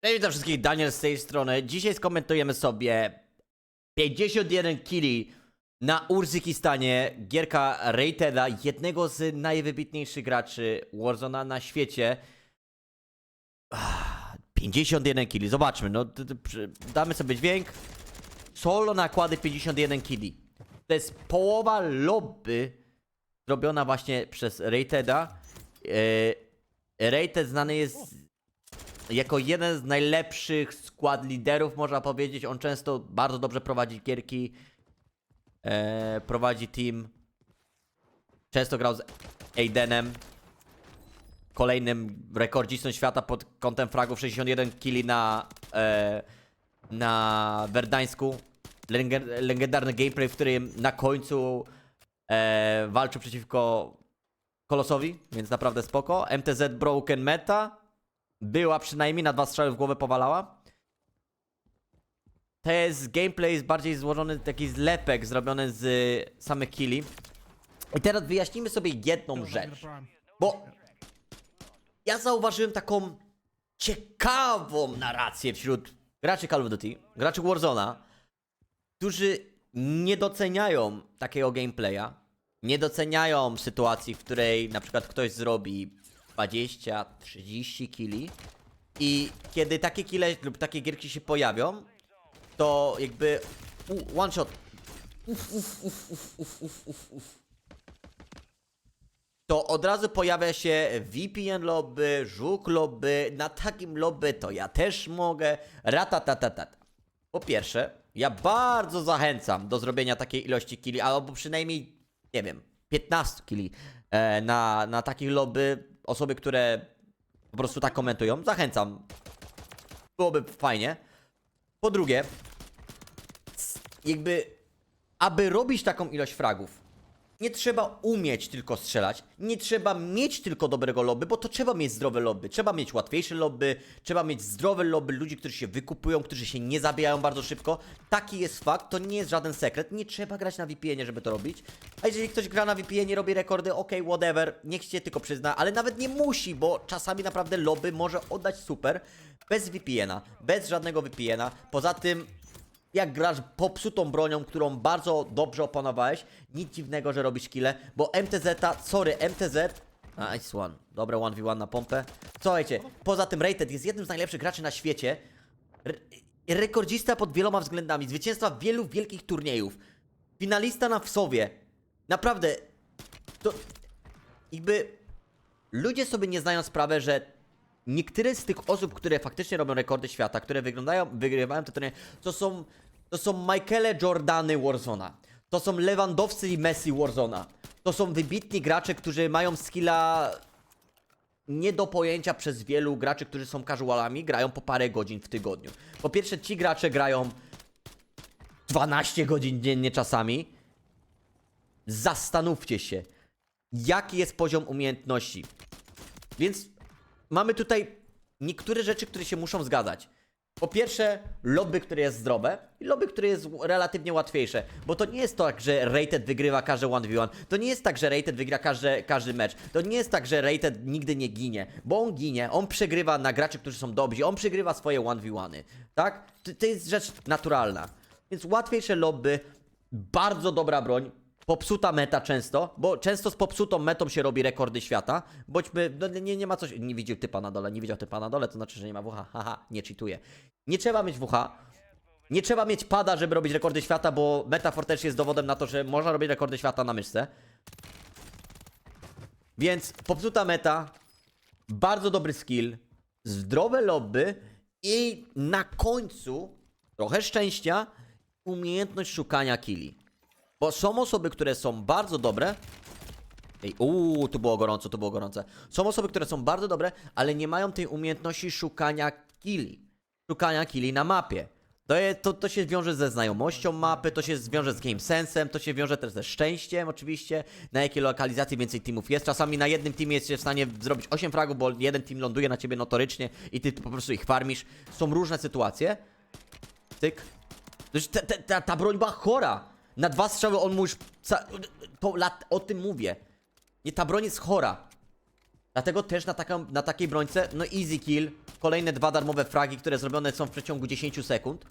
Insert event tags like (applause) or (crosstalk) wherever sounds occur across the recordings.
Cześć, witam wszystkich, Daniel z tej strony. Dzisiaj skomentujemy sobie 51 kili na Urzykistanie, gierka Rateda, jednego z najwybitniejszych graczy Warzona na świecie. Ah, 51 kili, zobaczmy, no damy sobie dźwięk. Solo nakłady 51 kili. To jest połowa lobby zrobiona właśnie przez. E, Rated znany jest jako jeden z najlepszych skład liderów, można powiedzieć. On często bardzo dobrze prowadzi gierki, e, prowadzi team. Często grał z Aidenem, kolejnym rekordzistą świata pod kątem fragów 61 kili na, e, na Werdańsku. Lege- Legendarny gameplay, w którym na końcu e, walczył przeciwko Kolosowi, więc naprawdę spoko. MTZ Broken Meta. Była przynajmniej, na dwa strzały w głowę powalała. To jest gameplay jest bardziej złożony, taki zlepek zrobiony z samych killi. I teraz wyjaśnimy sobie jedną rzecz. Bo ja zauważyłem taką ciekawą narrację wśród graczy Call of Duty, graczy Warzona, którzy nie doceniają takiego gameplaya, nie doceniają sytuacji, w której na przykład ktoś zrobi 20-30 kili. I kiedy takie kile lub takie gierki się pojawią, to jakby u, one shot. Uf, uf, uf, uf, uf, uf, uf, to od razu pojawia się VPN lobby, żuk lobby, na takim lobby to ja też mogę, ratatatatata. Po pierwsze, ja bardzo zachęcam do zrobienia takiej ilości kili, albo przynajmniej, nie wiem, 15 kili e, na, na takich lobby. Osoby, które po prostu tak komentują, zachęcam. Byłoby fajnie. Po drugie, jakby, aby robić taką ilość fragów, nie trzeba umieć tylko strzelać, nie trzeba mieć tylko dobrego lobby, bo to trzeba mieć zdrowe lobby, trzeba mieć łatwiejsze lobby, trzeba mieć zdrowe lobby ludzi, którzy się wykupują, którzy się nie zabijają bardzo szybko. Taki jest fakt, to nie jest żaden sekret, nie trzeba grać na VPN-ie, żeby to robić. A jeżeli ktoś gra na VPN-ie, robi rekordy, okej, whatever, niech się tylko przyzna, ale nawet nie musi, bo czasami naprawdę lobby może oddać super bez VPN-a, bez żadnego VPN-a. Poza tym jak grasz popsutą bronią, którą bardzo dobrze opanowałeś, nic dziwnego, że robisz kile, bo MTZ, sorry, MTZ, nice one, dobre 1v1 na pompę. Słuchajcie, poza tym Rated jest jednym z najlepszych graczy na świecie, Re rekordzista pod wieloma względami, zwycięstwa wielu wielkich turniejów, finalista na Wsowie, naprawdę, to jakby ludzie sobie nie zdają sprawy, że niektóre z tych osób, które faktycznie robią rekordy świata, które wyglądają, wygrywają te turnieje, to są, to są Michaele Jordany Warzona. To są Lewandowscy i Messi Warzona. To są wybitni gracze, którzy mają skilla nie do pojęcia przez wielu graczy, którzy są casualami, grają po parę godzin w tygodniu. Po pierwsze, ci gracze grają 12 godzin dziennie czasami. Zastanówcie się, jaki jest poziom umiejętności. Więc mamy tutaj niektóre rzeczy, które się muszą zgadzać. Po pierwsze, lobby, które jest zdrowe i lobby, które jest relatywnie łatwiejsze. Bo to nie jest tak, że Rated wygrywa każde 1v1. To nie jest tak, że Rated wygra każdy, każdy mecz. To nie jest tak, że Rated nigdy nie ginie. Bo on ginie, on przegrywa na graczy, którzy są dobrzy, on przegrywa swoje 1v1y. Tak? To, to jest rzecz naturalna. Więc łatwiejsze lobby, bardzo dobra broń, popsuta meta często, bo często z popsutą metą się robi rekordy świata. Bądźmy, no nie, nie ma coś, nie widział typa na dole, nie widział typa na dole, to znaczy, że nie ma WH, haha, nie cheatuje. Nie trzeba mieć WH, nie trzeba mieć pada, żeby robić rekordy świata, bo meta Fortress jest dowodem na to, że można robić rekordy świata na myszce. Więc popsuta meta, bardzo dobry skill, zdrowe lobby i na końcu trochę szczęścia, umiejętność szukania killi. Bo są osoby, które są bardzo dobre. Ej, uuu, tu było gorąco, tu było gorące. Są osoby, które są bardzo dobre, ale nie mają tej umiejętności szukania killi. Szukania killi na mapie. To, je, to, to się wiąże ze znajomością mapy, to się wiąże z game sensem, to się wiąże też ze szczęściem oczywiście, na jakiej lokalizacji więcej teamów jest. Czasami na jednym teamie jest się w stanie zrobić 8 fragów, bo jeden team ląduje na ciebie notorycznie i ty po prostu ich farmisz. Są różne sytuacje. Tyk. Ta, ta, ta broń była chora. Na dwa strzały on mu już... Ca... To lat... O tym mówię. Nie, ta broń jest chora. Dlatego też na, taką, na takiej brońce, no easy kill, kolejne dwa darmowe fragi, które zrobione są w przeciągu 10 sekund.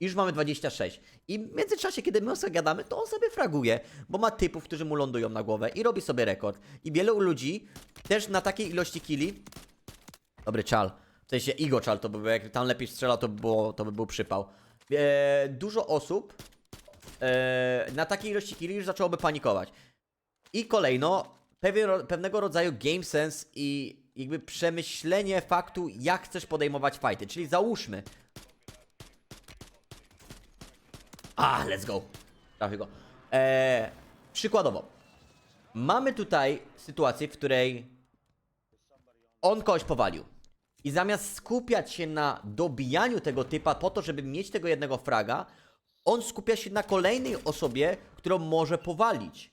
I już mamy 26. I w międzyczasie, kiedy my sobie gadamy, to on sobie fraguje, bo ma typów, którzy mu lądują na głowę i robi sobie rekord. I wielu ludzi też na takiej ilości killi... Dobry czal. W sensie Igo czal to by jak tam lepiej strzelał, to by, było, to by był przypał. E, dużo osób e, na takiej ilości killi już zaczęłoby panikować. I kolejno, pewien, pewnego rodzaju game sense i jakby przemyślenie faktu, jak chcesz podejmować fighty. Czyli załóżmy. A, let's go. Trafię go. Eee, przykładowo. Mamy tutaj sytuację, w której on kogoś powalił. I zamiast skupiać się na dobijaniu tego typa po to, żeby mieć tego jednego fraga, on skupia się na kolejnej osobie, którą może powalić.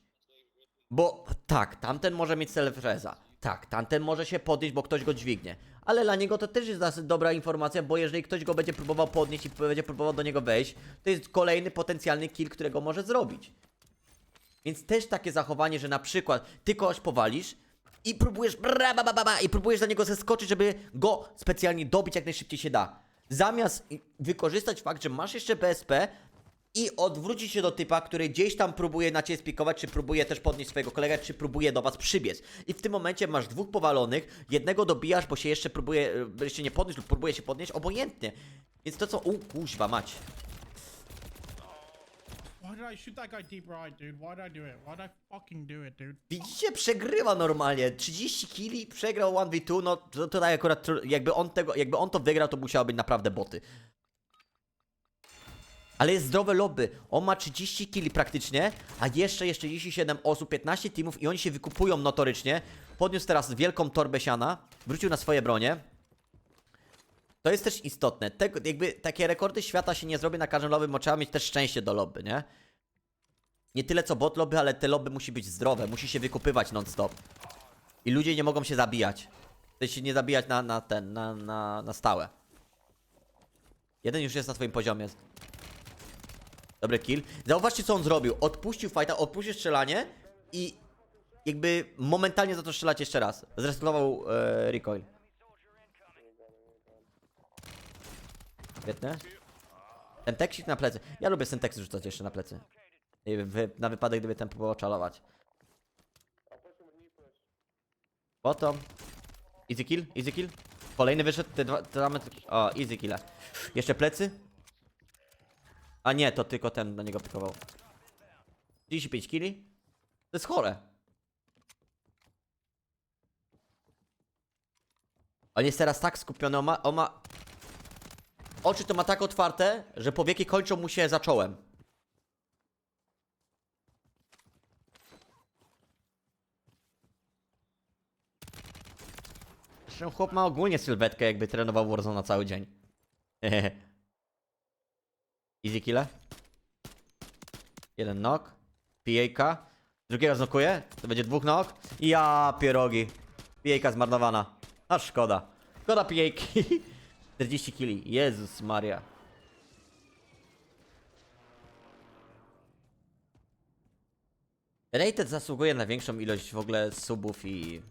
Bo tak, tamten może mieć self-reza. Tak, tamten może się podnieść, bo ktoś go dźwignie. Ale dla niego to też jest dosyć dobra informacja, bo jeżeli ktoś go będzie próbował podnieść i będzie próbował do niego wejść, to jest kolejny potencjalny kill, którego może zrobić. Więc też takie zachowanie, że na przykład ty kogoś powalisz i próbujesz bra, ba, ba, ba, ba, i próbujesz za niego zeskoczyć, żeby go specjalnie dobić jak najszybciej się da. Zamiast wykorzystać fakt, że masz jeszcze PSP i odwrócić się do typa, który gdzieś tam próbuje na ciebie spikować, czy próbuje też podnieść swojego kolegę, czy próbuje do was przybiec. I w tym momencie masz dwóch powalonych, jednego dobijasz, bo się jeszcze próbuje, e, jeszcze nie podnieść lub próbuje się podnieść, obojętnie. Więc to co, u, kuźwa mać. Widzicie, przegrywa normalnie. 30 kili, przegrał 1v2, no to tutaj akurat tr- jakby on tego, jakby on to wygrał, to musiały być naprawdę boty. Ale jest zdrowe lobby. On ma 30 kili praktycznie, a jeszcze jest 37 osób, 15 teamów i oni się wykupują notorycznie. Podniósł teraz wielką torbę siana, wrócił na swoje bronie. To jest też istotne. Tego, jakby takie rekordy świata się nie zrobi na każdym lobby, bo trzeba mieć też szczęście do lobby, nie? Nie tyle co bot lobby, ale te lobby musi być zdrowe, musi się wykupywać non-stop. I ludzie nie mogą się zabijać. W sensie nie zabijać na, na ten, na, na, na stałe. Jeden już jest na twoim poziomie. Dobry kill. Zauważcie co on zrobił. Odpuścił fighta, odpuścił strzelanie i jakby momentalnie za to strzelać jeszcze raz. Zresetował e, recoil. Świetne. Ten teksik na plecy. Ja lubię synteksy rzucać jeszcze na plecy. Na wypadek, gdyby ten próbował czalować. Bottom. Easy kill, easy kill. Kolejny wyszedł, te dwa, te metry. O, easy kill. Jeszcze plecy. A nie, to tylko ten na niego pikował. 35 killi. To jest chore. On jest teraz tak skupiony, on ma, on ma... Oczy to ma tak otwarte, że powieki kończą mu się za czołem. Zresztą chłop ma ogólnie sylwetkę, jakby trenował Warzone na cały dzień. (laughs) Easy kill. Jeden knock. PA. Drugiego znokuje. To będzie dwóch knock. Ja pierogi. PA zmarnowana. A szkoda. Szkoda PA. 40 kili. Jezus Maria. Rated zasługuje na większą ilość w ogóle subów i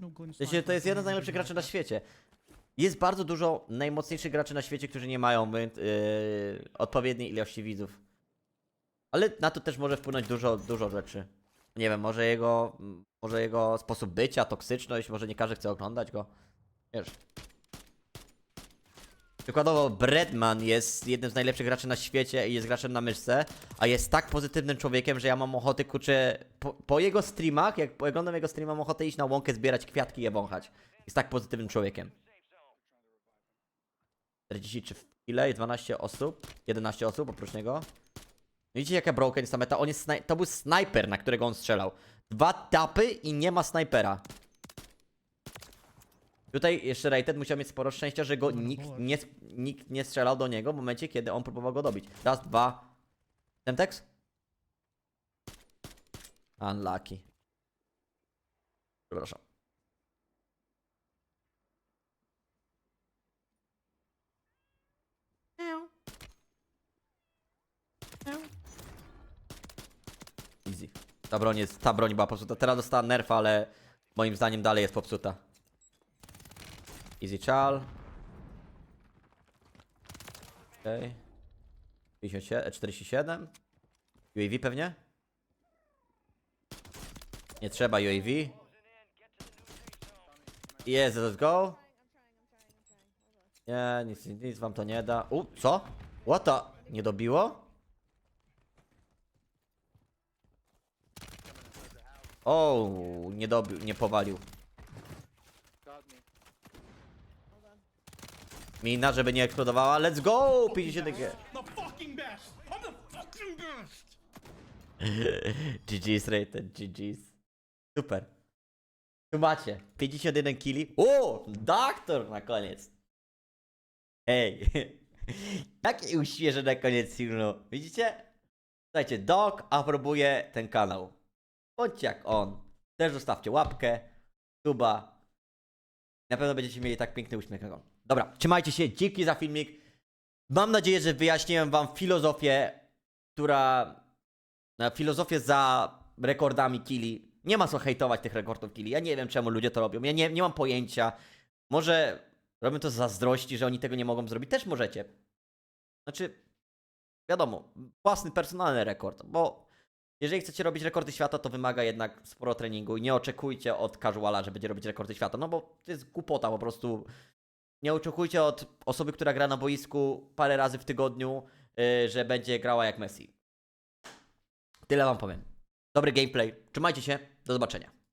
No w sensie to jest jeden z najlepszych graczy na świecie. Jest bardzo dużo najmocniejszych graczy na świecie, którzy nie mają yy, odpowiedniej ilości widzów. Ale na to też może wpłynąć dużo, dużo rzeczy. Nie wiem, może jego, może jego sposób bycia, toksyczność, może nie każdy chce oglądać go. Wiesz. Przykładowo Breadman jest jednym z najlepszych graczy na świecie i jest graczem na myszce, a jest tak pozytywnym człowiekiem, że ja mam ochotę, kurczę, po, po jego streamach, jak oglądam jego streama, mam ochotę iść na łąkę, zbierać kwiatki i je wąchać. Jest tak pozytywnym człowiekiem. 43 ile? I 12 osób? 11 osób oprócz niego. Widzicie jaka broken jest ta meta? On jest to był snajper, na którego on strzelał. Dwa tapy i nie ma snajpera. Tutaj jeszcze Rated musiał mieć sporo szczęścia, że go nikt nie, nikt nie strzelał do niego w momencie, kiedy on próbował go dobić. Raz, dwa. Temtex? Unlucky. Przepraszam. Easy. Ta broń, jest, ta broń była popsuta. Teraz dostała nerfa, ale moim zdaniem dalej jest popsuta. Easy Chal. Okej. 57, 47. UAV pewnie? Nie trzeba UAV. Jest, let's go. Nie, nic, nic wam to nie da. U, co? What the? Nie dobiło? O, nie dobił, nie powalił. Mina, żeby nie eksplodowała. Let's go! 50 G. GG's (laughs) rated, GG's. Super. Tu macie. 51 kili. O! Doktor na koniec. Ej. (laughs) Takie uśmieże na koniec filmu. Widzicie? Słuchajcie, Doc aprobuje ten kanał. Bądźcie jak on. Też zostawcie łapkę, suba. Na pewno będziecie mieli tak piękny uśmiech jak on. Dobra, trzymajcie się. Dzięki za filmik. Mam nadzieję, że wyjaśniłem wam filozofię, która na filozofię za rekordami killi. Nie ma co hejtować tych rekordów killi. Ja nie wiem, czemu ludzie to robią. Ja nie, nie mam pojęcia. Może robią to z zazdrości, że oni tego nie mogą zrobić. Też możecie. Znaczy, wiadomo, własny, personalny rekord, bo jeżeli chcecie robić rekordy świata, to wymaga jednak sporo treningu i nie oczekujcie od casuala, że będzie robić rekordy świata, no bo to jest głupota po prostu. Nie oczekujcie od osoby, która gra na boisku parę razy w tygodniu, yy, że będzie grała jak Messi. Tyle wam powiem. Dobry gameplay. Trzymajcie się. Do zobaczenia.